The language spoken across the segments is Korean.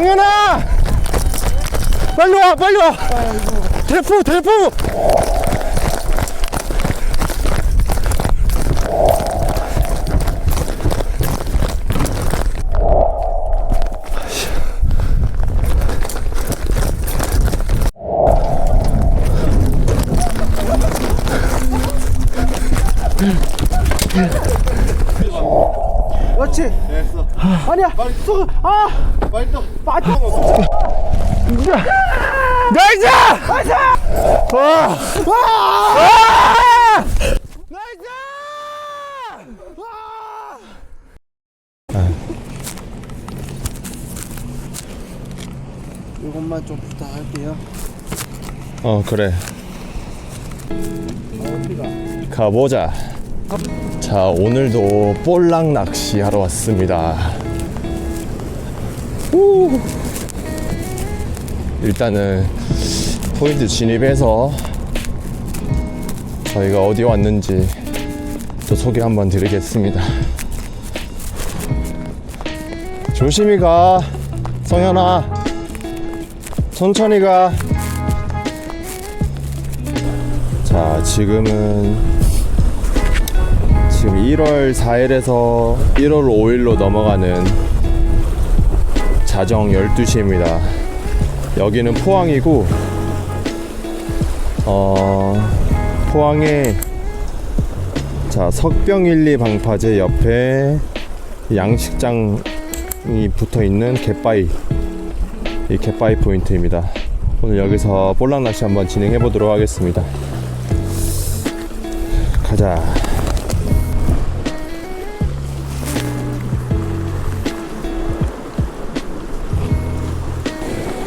성현아! 빨리 와, 빨리 와! 대포, 대포! 그렇지. 아니야. 쏘. 아. 빨리 또. 빠져. 나이스! 나이스! 와! 와! 나이스! 이것만 좀 부탁할게요. 어, 그래. 어디가? 가보자. 자, 오늘도 볼락 낚시 하러 왔습니다. 후. 일단은 포인트 진입해서 저희가 어디 왔는지 또 소개 한번 드리겠습니다. 조심히 가, 성현아. 천천히 가. 자, 지금은 지금 1월 4일에서 1월 5일로 넘어가는 자정 12시입니다. 여기는 포항이고, 어, 포항에 자, 석병일리 방파제 옆에 양식장이 붙어 있는 갯바위. 이 갯바위 포인트입니다. 오늘 여기서 볼락 낚시 한번 진행해 보도록 하겠습니다. 가자.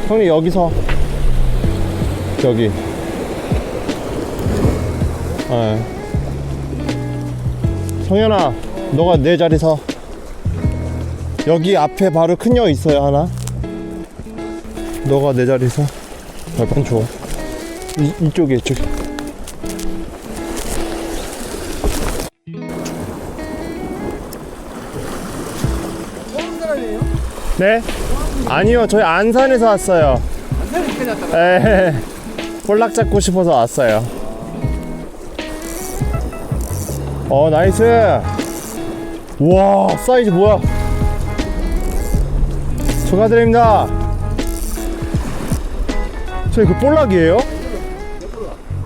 형님 여기서 저기. 예. 성현아, 너가 내 자리 서. 여기 앞에 바로 큰 여 있어요 하나. 너가 내 자리 서. 발판 줘. 이, 이쪽에 이쪽에. 네? 아니요, 저희 안산에서 왔어요. 에 볼락 잡고 싶어서 왔어요. 어, 나이스. 와, 사이즈 뭐야? 축하드립니다. 저희 그 볼락이에요?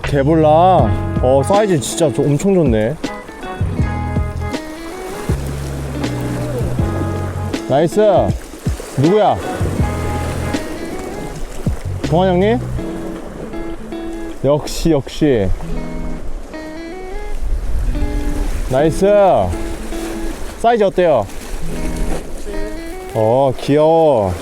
개볼락. 어, 사이즈 진짜 좀 엄청 좋네. 나이스. 누구야? 동환 형님? 역시 역시 나이스 사이즈 어때요? 어 귀여워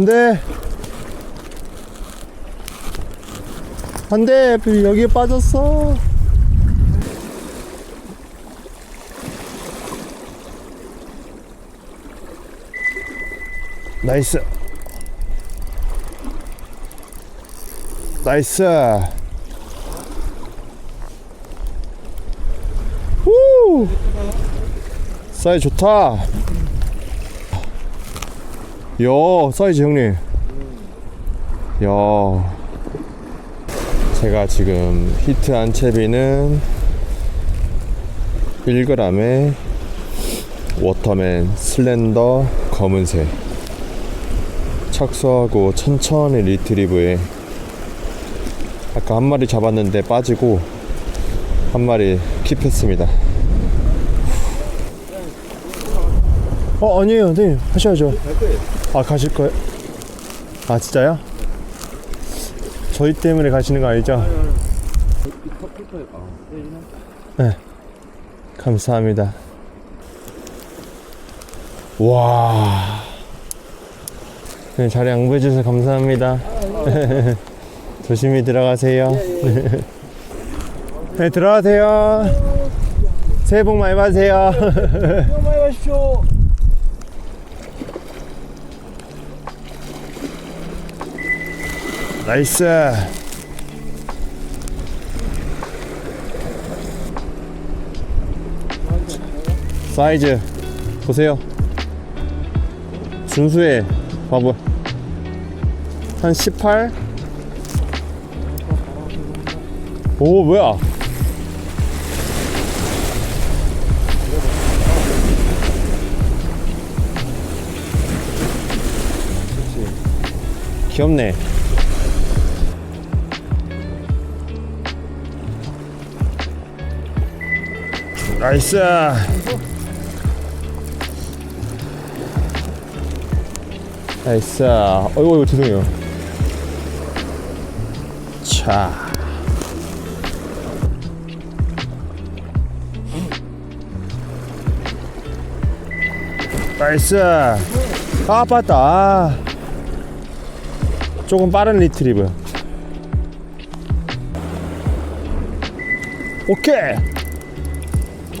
안돼 안돼 여기에 빠졌어. 나이스. 나이스. 후! 사이즈 좋다 야 사이즈 형님. 야. 제가 지금 히트한 채비는 1g에 워터맨 슬렌더 검은색. 착수하고 천천히 리트리브에 아까 한 마리 잡았는데 빠지고 한 마리 킵했습니다 어 아니에요. 네 하셔야죠. 아 가실 거예요? 아 진짜요? 저희 때문에 가시는 거 아니죠? 네. 감사합니다. 와. 네, 자리 양보해 주셔서 감사합니다. 조심히 들어가세요. 네 들어가세요. 새해 복 많이 받으세요. 수고 많이 하십시오. 나이스. 사이즈 보세요. 준수해. 봐봐. 한 18? 오, 뭐야? 귀엽네. 나이스. 나이스. 어이구, 어이구, 죄송해요. 자. 나이스. 아, 빠다. 아. 조금 빠른 리트리브. 오케이.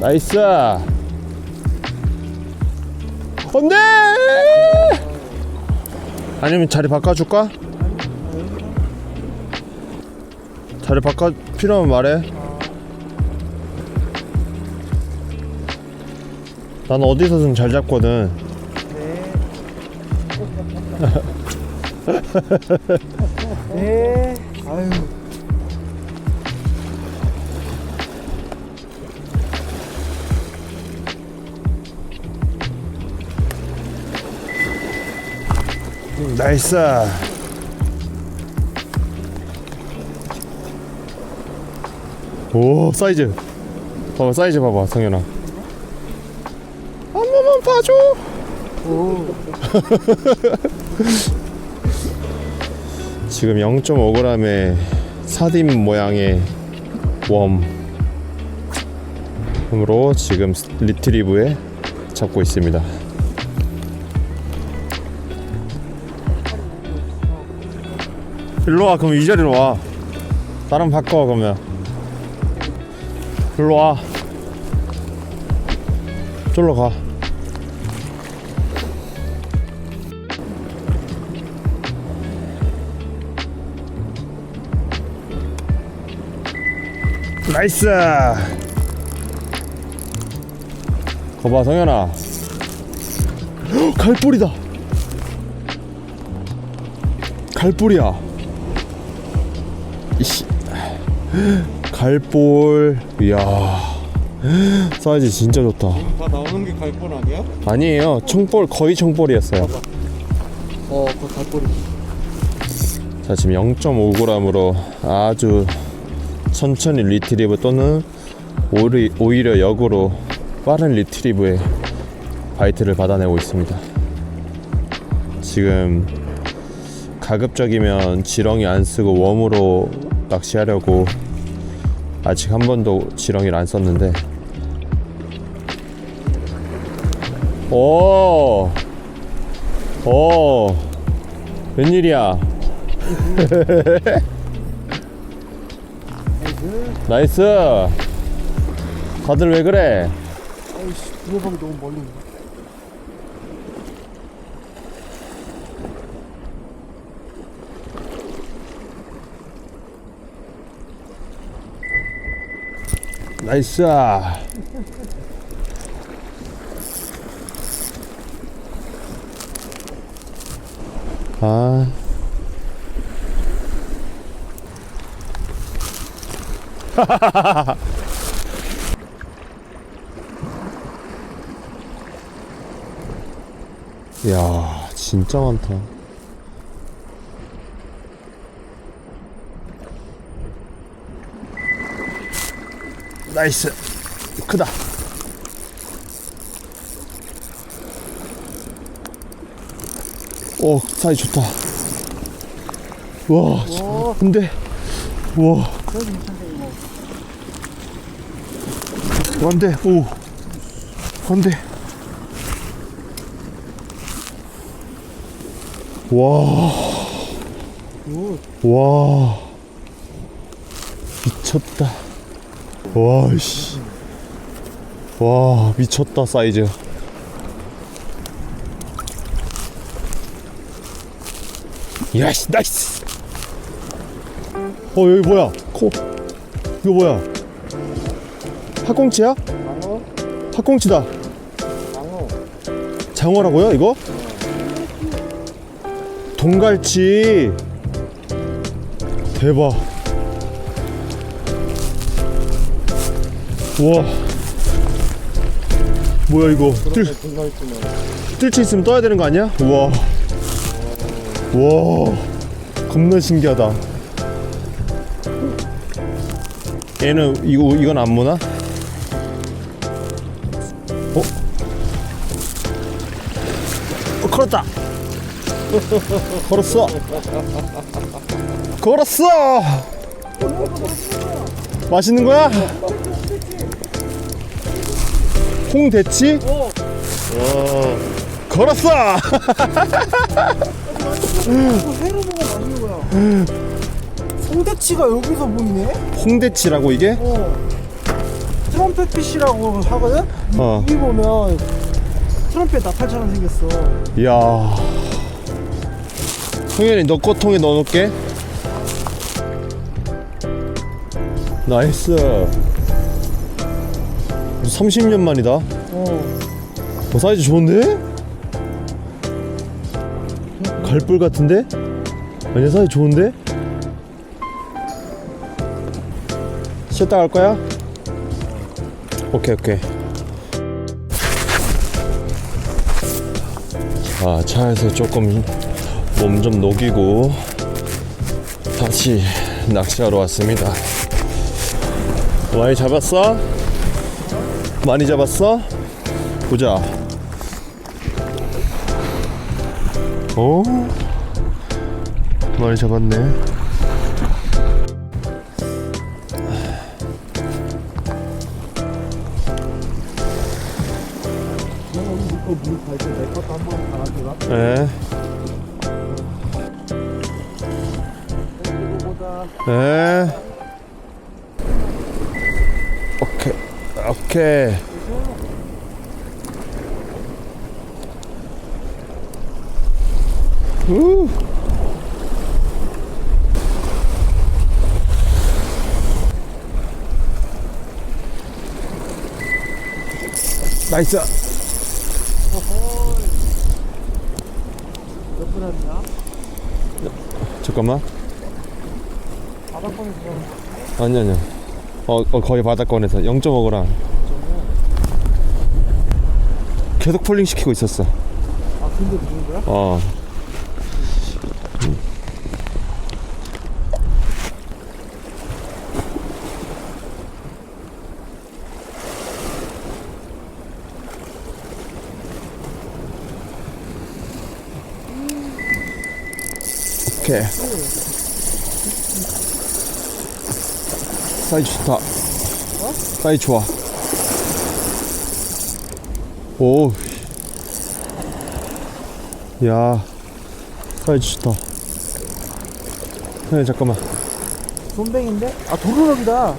나이스. 안돼. 아니면 자리 바꿔줄까? 자리 바꿔 필요하면 말해. 난 어디서든 잘 잡거든. 네. 아유. 나이스. 오 사이즈. 봐봐 사이즈 봐봐 성현아. 한 번만 봐줘. 오. 지금 0.5g의 사딘 모양의 웜 으로 지금 리트리브에 잡고 있습니다. 일로 와 그럼 이 자리로 와. 다른 바꿔 그러면. 일로 와. 저로 가. 나이스. 거봐 성현아. 헉, 갈볼이다. 갈볼이야. 이씨. 갈볼. 이야. 사이즈 진짜 좋다. 다 나오는 게 갈뻔 아니야? 아니에요. 청볼 거의 청볼이었어요. 어, 그거 갈뻔이. 자 지금 0.5g으로 아주 천천히 리트리브 또는 오리, 오히려 역으로 빠른 리트리브에 바이트를 받아내고 있습니다. 지금 가급적이면 지렁이 안 쓰고 웜으로 낚시하려고 아직 한 번도 지렁이를 안 썼는데 오, 오, 웬일이야? 나이스. 다들 왜 그래? 아이씨, 너무 멀리. 나이스. 아. 야, 진짜 많다. 나이스. 크다. 오, 사이 좋다. 와, 진- 근데, 와. 안 돼, 오. 안 돼. 와. 와. 미쳤다. 와, 씨. 와, 미쳤다, 사이즈. 야씨, 나이스. 어 여기 뭐야 코 이거 뭐야 학꽁치야? 방어? 학꽁치다 방어. 장어라고요 이거? 동갈치 대박 우와 뭐야 이거 뜰. 뜰채 있으면 떠야 되는 거 아니야? 우와 우와 겁나 신기하다 얘는 이거 이건 안 무나? 어? 어 걸었다 걸었어 걸었어 맛있는 거야? 홍대치? 어. 와 걸었어 이거 회로 먹어 맛있는 거야. 송대치가 여기서 보이네? 홍대치라고 이게? 어. 트럼펫 피쉬라고 하거든? 어. 여기 보면 트럼펫 나팔처럼 생겼어. 이야 성현이 너 거 통에 넣어놓을게 나이스 30년 만이다 어. 어, 사이즈 좋은데? 갈불 같은데? 아니야 사이즈 좋은데? 쉬었다 갈 거야? 오케이 오케이 자 차에서 조금 몸 좀 녹이고 다시 낚시하러 왔습니다 많이 잡았어? 많이 잡았어? 보자. 오, 많이 잡았네. 이거 오케이. 우. 나이스. 몇 분이야? 잠깐만. 바닷권에서 아니 아니야. 어, 어 거의 바닥권에서 0.5g. 계속 폴링 시키고 있었어. 아 근데 무슨 거야? 어. 오케이. 사이즈 좋다. 사이즈 좋아. 오. 야, 사이즈 좋다. 네, 잠깐만. 손뱅인데? 아 도루럭이다.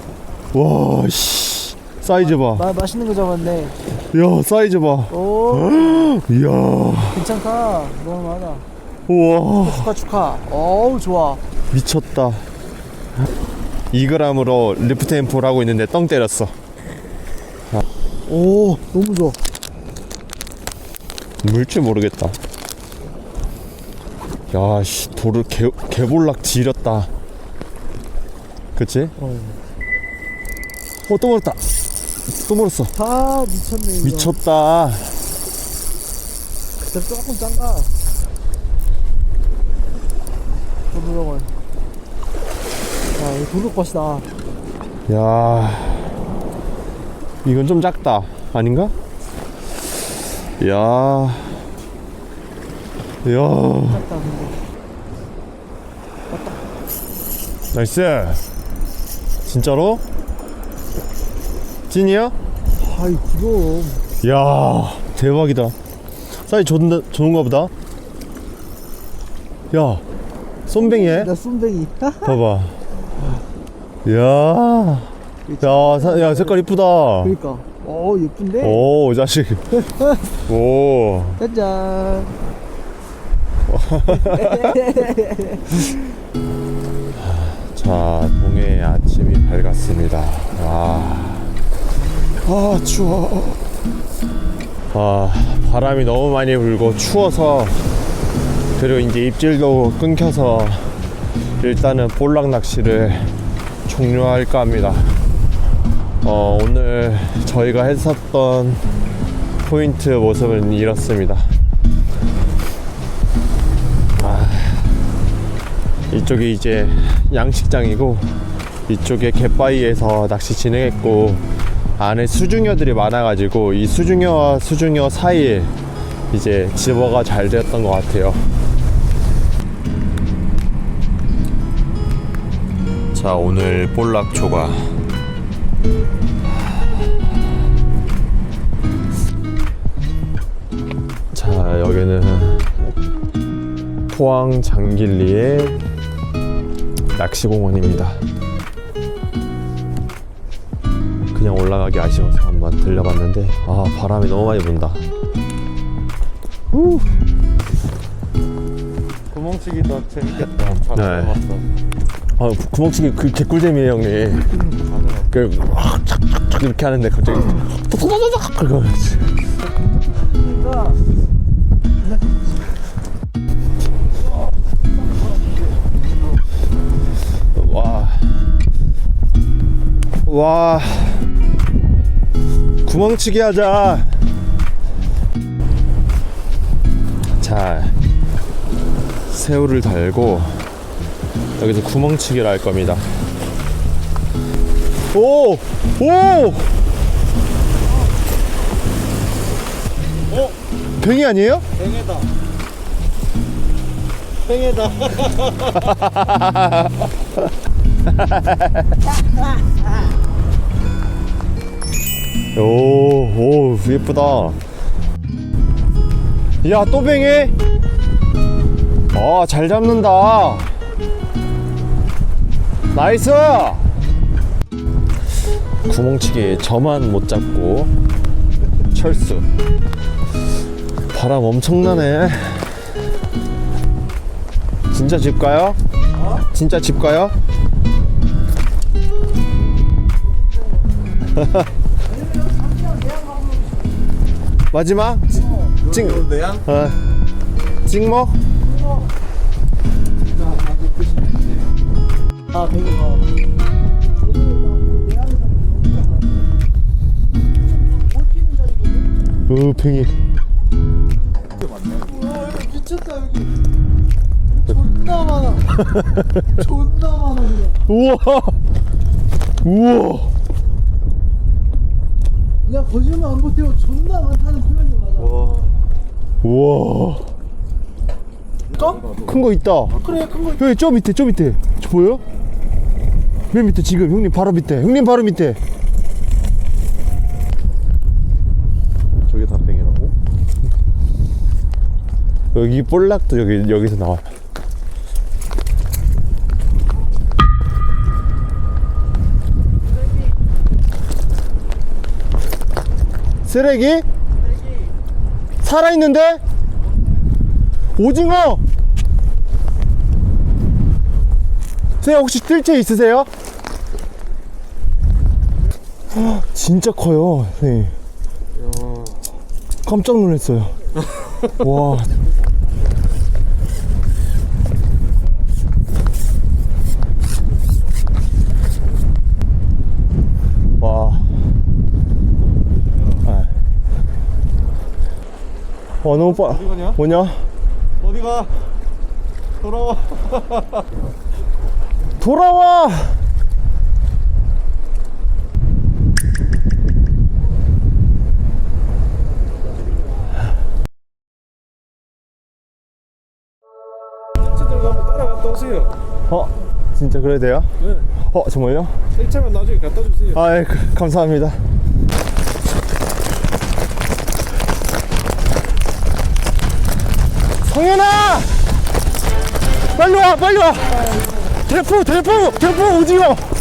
와, 씨. 사이즈 봐. 나 맛있는 거 잡았네. 야, 사이즈 봐. 오 이야, 괜찮다. 너무 많아. 우와, 축하 축하. 어우 좋아. 미쳤다. 2g으로 리프트 앰프를 하고 있는데 떵 때렸어. 오 너무 좋아. 물줄 모르겠다. 야, 씨, 돌을 개, 개볼락 지렸다. 그치? 어. 어, 또 물었다. 또 물었어. 아 미쳤네 이거. 미쳤다. 그때 조금 짠가. 도루럭을. 아 이거 도루럭밭이다. 야, 이건 좀 작다. 아닌가? 야, 야, 작다 근데. 나이스. 진짜로? 찐이야? 아이 그럼. 야, 대박이다. 사이 좋은, 좋은가 보다. 야, 쏨뱅이에? 나 쏨뱅이. 봐봐. 야, 야, 사, 야, 색깔 이쁘다. 그러니까. 어 예쁜데. 오, 자식. 오. 짜잔. 자, 동해의 아침이 밝았습니다. 와. 아, 추워. 아, 바람이 너무 많이 불고 추워서 그리고 이제 입질도 끊겨서 일단은 볼락 낚시를 종료할까 합니다. 어, 오늘 저희가 했었던 포인트 모습은 이렇습니다. 아, 이쪽이 이제 양식장이고 이쪽에 갯바위에서 낚시 진행했고 안에 수중어들이 많아가지고 이 수중어와 수중어 사이에 이제 집어가 잘 되었던 것 같아요. 자 오늘 볼락 초과 자 여기는 포항 장길리의 낚시공원입니다 그냥 올라가기 아쉬워서 한번 들려봤는데 아 바람이 너무 많이 분다 후. 구멍치기 더 재밌겠다. 잘 네. 알아봤어. 아 구- 구멍치기 그 개꿀잼이에요 형님 그 아, 착착착 이렇게 하는데 갑자기 그거 그러니까 와. 와. 구멍치기 하자. 자. 새우를 달고 여기서 구멍치기를 할 겁니다. 오! 오! 어? 뱅이 아니에요? 뱅에다 뱅에다 오, 오, 예쁘다. 야, 또 뱅해? 아, 잘 잡는다. 나이스! 구멍치기 저만 못 잡고, 철수. 바람 엄청나네. 진짜 집 가요? 진짜 집 가요? 마지막? 찍, 내양? 어, 찍먹? 아 팽이. 우와 여기 미쳤다 여기 존나 많아 존나 많아 그냥 우와! 우와! 그냥 거짓말 안 못해요 존나 많다는 표현이 맞아 와. 우와! 까? 큰 거 있다. 그래 큰 거 여기 저 밑에, 저 밑에. 저 보여? 맨 밑에 지금 형님 바로 밑에. 형님 바로 밑에. 저게 다 팽이라고? 여기 볼락도 여기 여기서 나와. 쓰레기? 살아 있는데? 오징어! 선생님 혹시 뜰채 있으세요? 헉, 진짜 커요, 선생님. 깜짝 놀랐어요. 와. 와. 아. 와, 너무 빠. 어디 가냐? 뭐냐? 어디 가? 돌아와. 돌아와! 뜰채들 한번 따라갔다 오세요. 어, 진짜 그래야 돼요? 네. 어, 정말요? 뜰채만 나중에 갖다 주세요. 아, 예, 그, 감사합니다. 성현아! 빨리 와, 빨리 와! 대포, 대포, 대포 오징어! 어?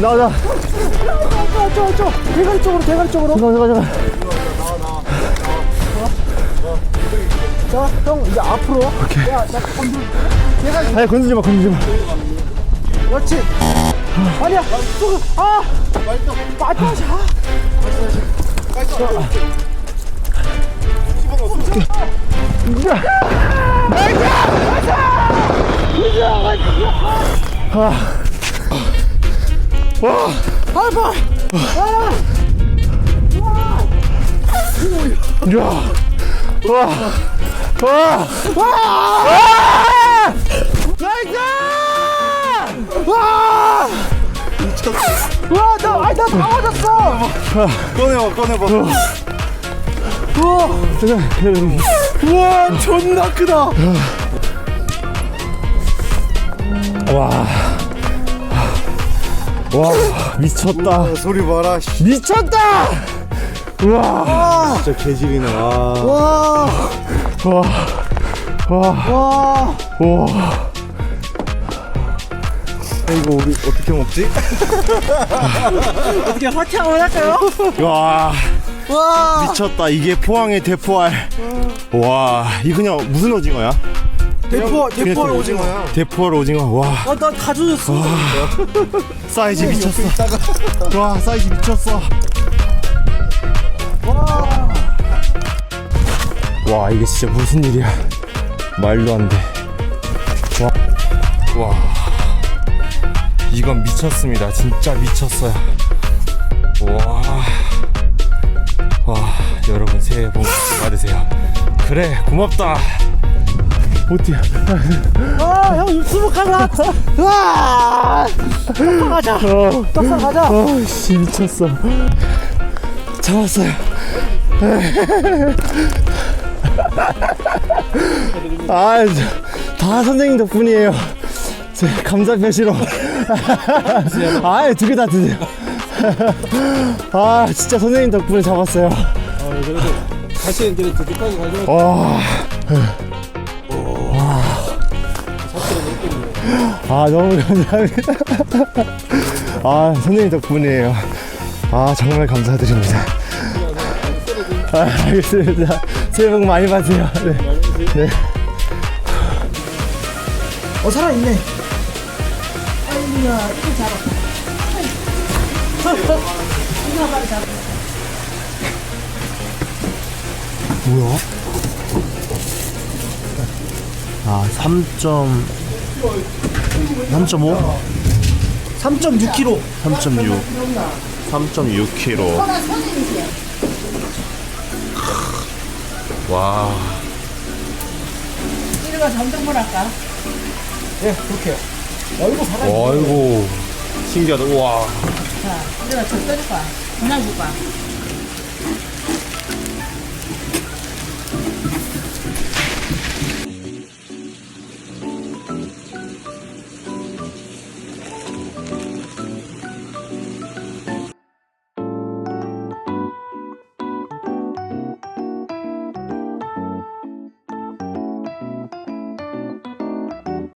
나오자. 저, 저, 대가리 쪽으로, 대가리 쪽으로. 잠깐, 잠깐, 잠깐. 자, 형, 이제 앞으로. 야, 나 건들. 대가리, 아니, 건들지 마, 건들지 마. 그렇지. 아니야, 또, 아! 빠져, 아! 밟아! 야! 와! 와! 와! 나이스! 와! 와, 나, 아니, 나다 맞았어! 꺼내봐 꺼내봐 우와, 존나 크다! 와. 와, 미쳤다. 소리 봐라 씨. 미쳤다! 우와. 진짜 개질이네 아. 와, 와. 와. 와. 와. 이거 우리 어떻게 먹지? 어떻게 화창 한번 할까요? 와. 와, 미쳤다. 이게 포항의 대포알. 와, 이 그냥 무슨 오징어야? 대포, 그냥 대포 그 오징어. 대포알 오징어. 와, 아, 나다 젖었어. 사이즈 미쳤어. 와, 사이즈 미쳤어. 와, 와, 이게 진짜 무슨 일이야? 말도 안 돼. 와, 와, 이건 미쳤습니다. 진짜 미쳤어요. 와, 와, 여러분 새해 복 받으세요. 그래, 고맙다. 어떻게? 아, 형 유튜브 가자. 와, 떡상 가자. 어, 떡상 가자. 어, 씨 미쳤어. 잡았어요. 아, 저, 다 선생님 덕분이에요. 제 감사 표시로. 아, 두 개 다 드세요. 아, 진짜 선생님 덕분에 잡았어요. 아 그래도 사실은 그래 더 끝까지 가져 와. 아, 너무 감사합니다. 아, 선생님 덕분이에요. 아, 정말 감사드립니다. 아, 알겠습니다. 새해 복 많이 받으세요. 네. 네. 어, 살아있네. 아이고야, 이거 잡아. 이거 빨리 잡아. 뭐야? 아, 3점 3.5? 3.6kg. 3.6 3.6kg 와 이리가 점점 할까? 예, 그렇게. 어, 이거 살아있네. 아이고 신기하다 우와 자, 이리가 점 떠줄까? 그냥 줄까?